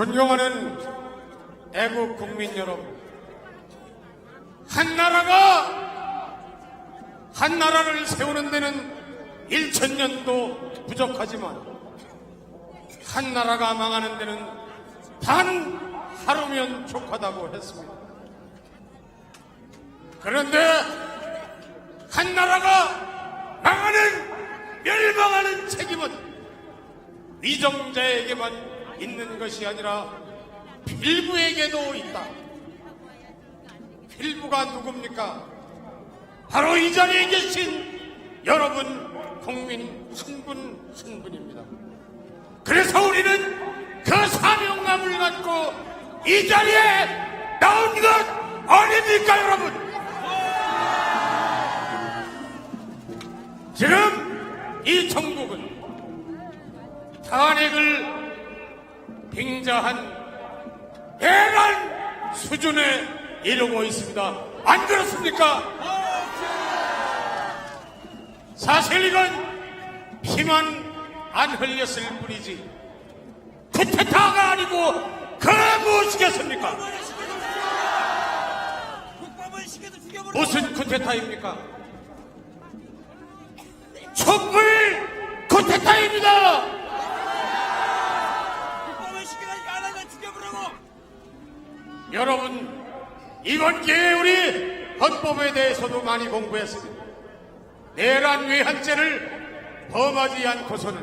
존경하는 애국 국민 여러분, 한 나라가 한 나라를 세우는 데는 1천년도 부족하지만 한 나라가 망하는 데는 단 하루면 족하다고 했습니다. 그런데 한 나라가 망하는 멸망하는 책임은 위정자에게만 있는 것이 아니라 필부에게도 있다. 필부가 누굽니까? 바로 이 자리에 계신 여러분 국민 한분한 분입니다. 그래서 우리는 그 사명감을 갖고 이 자리에 나온 것 아닙니까, 여러분? 지금 이 정국은 탄핵을 빙자한 대란 수준에 이르고 있습니다. 안 그렇습니까? 사실 이건 피만 안 흘렸을 뿐이지 쿠데타가 아니고 그 무엇이겠습니까? 무슨 쿠데타입니까? 촛불 여러분 이번 기회에 우리 헌법에 대해서도 많이 공부했습니다. 내란 외환죄를 범하지 않고서는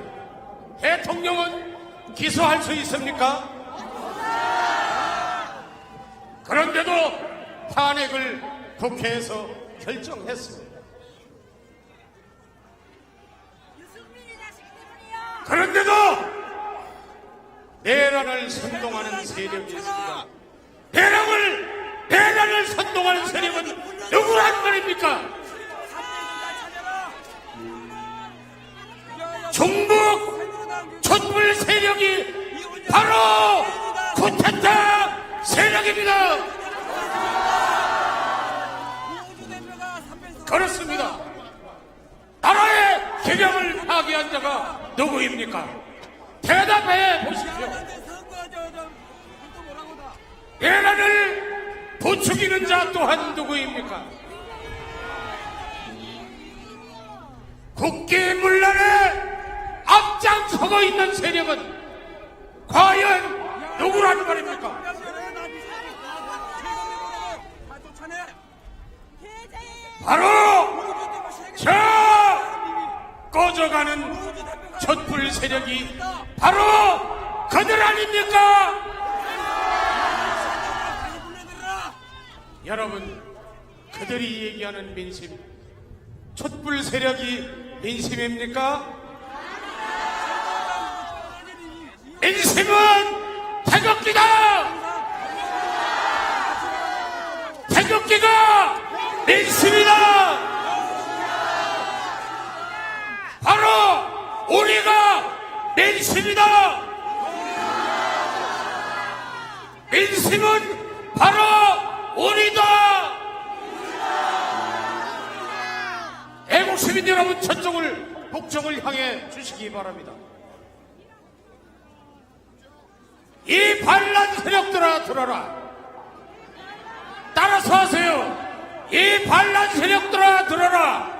대통령은 기소할 수 있습니까? 그런데도 탄핵을 국회에서 결정했습니다. 그런데도 내란을 선동하는 세력이 있습니다. 대란을 대란을 선동하는 세력은 누구란 말입니까? 중국 촛불 세력이 바로 쿠데타 세력입니다. 우주 대표가 300석 그렇습니다. 나라의 개념을 파괴한 자가 누구입니까? 대답해 보십시오. 내란을 부추기는 자 또한 누구입니까? 국기문란에 앞장서고 있는 세력은 과연 누구라는 말입니까? 바로 저 꺼져가는 촛불 세력이 바로 그들 아닙니까? 다시 불러들어라. 여러분, 그들이 얘기하는 민심, 촛불 세력이 민심입니까? 민심은 태극기다! 태극기가 민심이다! 바로 우리가 민심이다! 민심은 바로 우리다! 애국 시민 여러분 저쪽을 북쪽을 향해 주시기 바랍니다. 이 반란 세력들아 들어라. 따라서 하세요. 이 반란 세력들아 들어라.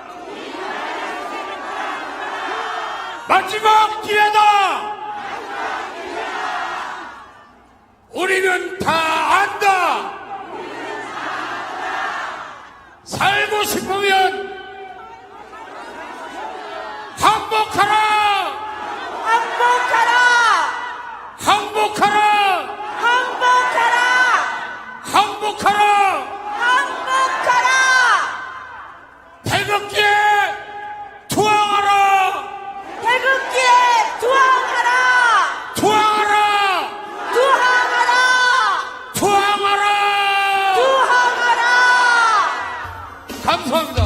마지막 기회다. 우리는 다 안다. 살고 싶으면 항복하라! 항복하라. 항복하라! 항복하라. 항복하라! 항복하라. 태극기에 투항하라! 태극기에 투항하라. 투항하라! 투항하라. 투항하라! 투항하라. 감사합니다.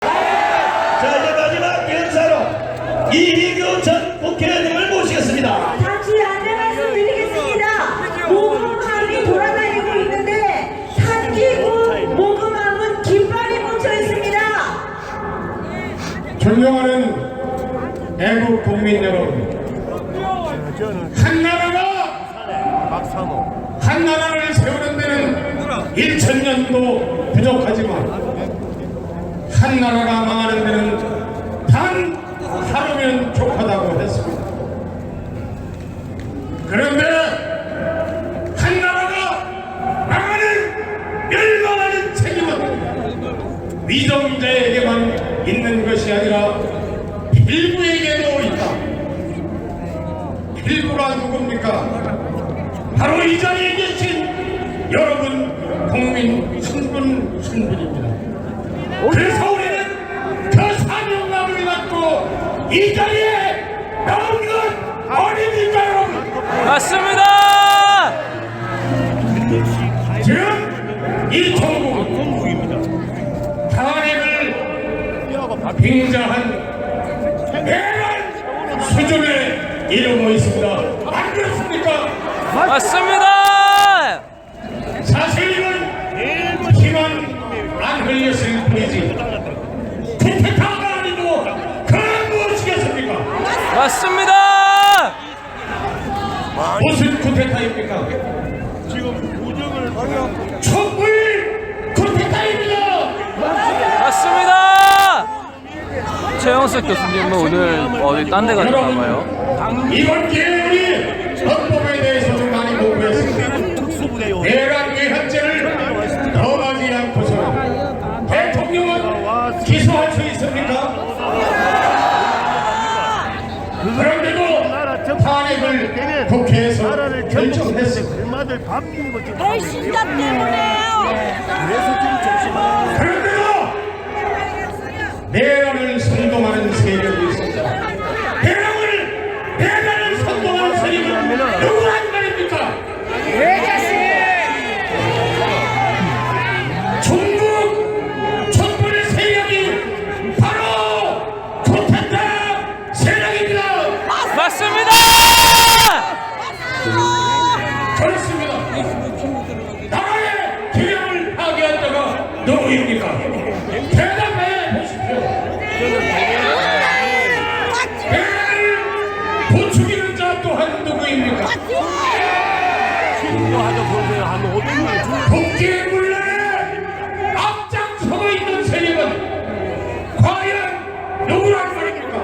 자 이제 마지막 인사로 이희규 전 국회의원님을 모시겠습니다. 잠시 안내 말씀드리겠습니다. 모금함이 돌아다니고 있는데 탄기구 모금함은 깃발이 묻혀 있습니다. 존경하는 애국 국민 여러분, 한 나라가 한 나라를 세우는 데는 1천년도 부족하지만 한 나라가 망하는 데는 단 하루면 족하다고 했습니다. 그런데 한 나라가 망하는 멸망하는 책임은 위정자에게만 있는 것이 아니라 일부에게도 있다. 일부가 누굽니까? 바로 이 자리에 계신 여러분 국민 한분 한분입니다. 그래서 우리는 그 사명감을 갖고 이 자리에 나온 것 아닙니까 여러분? 맞습니다. 지금 이 정부 탄핵을 빙자한 대한 수준에 이르고 있습니다. 안 그렇습니까? 맞습니다. 사실 이건 피만 안 흘렸을 뿐이지 쿠데타가 아니고 그런 무엇이겠습니까? 맞습니다. 무슨 쿠데타입니까? 촛불 쿠데타입니다. 맞습니다. 최영석 교수님은 오늘 어디 딴데 갔나 봐요. 이번 기회에 우리 헌법에 대해서 좀 많이 공부했습니다. 내란 위헌죄를 넘하지 않고서 대통령은 기소할 수 있습니까? 그런데도 탄핵을 국회에서 결정했습니다. 배신자 때문에요. 그런데도 내란을 선동하는 세력이 있습니다. 내란을 내란을 선동하는 세력은 누구란 말입니까? 대답해 보십시오. 대를 부추기는 자 또한 누구입니까? 하도 보세요 한 500명 국기의 물란에 앞장서고 있는 세력은 과연 누구란 말입니까?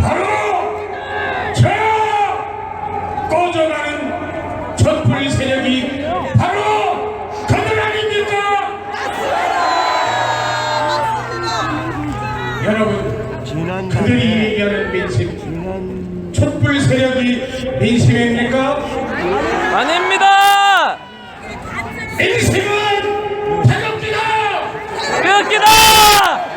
바로 저 꺼져가는 촛불 세력이 바로 그들 아닙니까? 여러분 지난 얘기하는 민심 촛불 세력이 민심입니까? 아닙니다. 민심은 태극기다! 태극기다.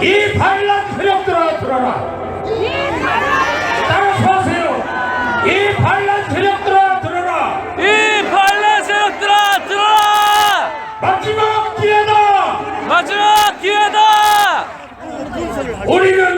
이 반란 세력들아 들어라! 따라서 하세요! 이 반란 세력들아 들어라! 이 반란 세력들아 들어라. 마지막 기회다! 마지막 기회다. 우리는